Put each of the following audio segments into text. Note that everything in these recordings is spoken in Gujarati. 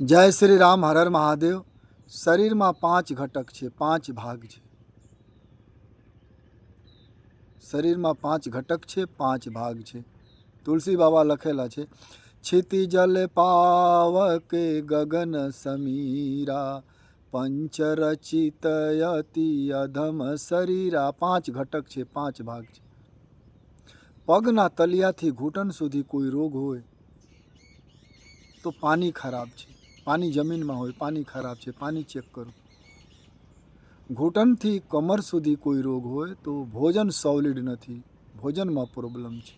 જય શ્રી રામ, હર હર મહાદેવ. શરીરમાં પાંચ ઘટક છે, પાંચ ભાગ છે. શરીરમાં પાંચ ઘટક છે, પાંચ ભાગ છે. તુલસી બાબા લખેલા છે, છિતિ જલ પાવકે ગગન સમીરા પંચરચિત અતિ અધમ શરીરા. પાંચ ઘટક છે, પાંચ ભાગ છે. પગના તલિયાથી ઘૂંટણ સુધી કોઈ રોગ હોય, તો પાણી ખરાબ છે. પાણી જમીનમાં હોય, પાણી ખરાબ છે, પાણી ચેક કરો. ઘૂંટણથી કમર સુધી કોઈ રોગ હોય તો ભોજન સોલિડ નથી, ભોજનમાં પ્રોબ્લેમ છે.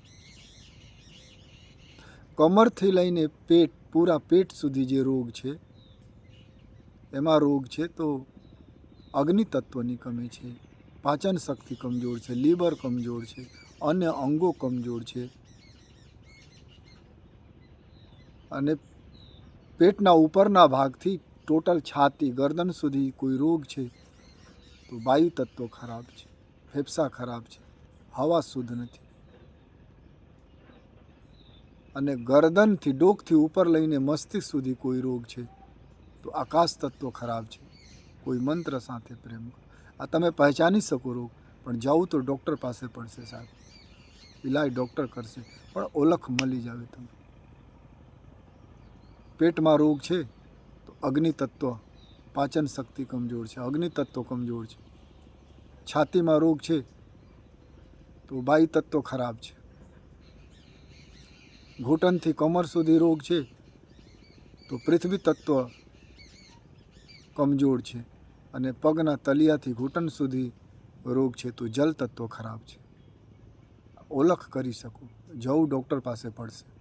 કમરથી લઈને પેટ, પૂરા પેટ સુધી જે રોગ છે, એમાં રોગ છે તો અગ્નિ તત્વની કમી છે, પાચન શક્તિ કમજોર છે, લીવર કમજોર છે, અન્ય અંગો કમજોર છે. અને પેટના ઉપરના ભાગથી ટોટલ છાતી ગરદન સુધી કોઈ રોગ છે? તો વાયુ તત્વો ખરાબ છે, ફેફસા ખરાબ છે, હવા શુદ્ધ નથી. અને ગરદનથી ડોકથી ઉપર લઈને મસ્તિષ્ક સુધી કોઈ રોગ છે? તો આકાશ તત્વો ખરાબ છે. કોઈ મંત્ર સાથે પ્રેમ આ તમે પહેચાની શકો રોગ, પણ જાવું તો ડૉક્ટર પાસે પડશે સાહેબ. ઇલાજ ડૉક્ટર કરશે. પણ ઓળખ મળી જાવે તમને. પેટમાં રોગ છે, તો અગ્નિ તત્વ પાચન શક્તિ કમજોર છે. અગ્નિ તત્વ કમજોર છે. છાતીમાં રોગ છે, તો બાઈ તત્વ ખરાબ છે. ઘૂંટણથી કમર સુધી રોગ છે, તો પૃથ્વી તત્વ કમજોર છે અને પગના તલિયાથી ઘૂંટણ સુધી રોગ છે, તો જલ તત્વ ખરાબ છે. ઓળખ કરી શકું. જવું ડૉક્ટર પાસે પડશે.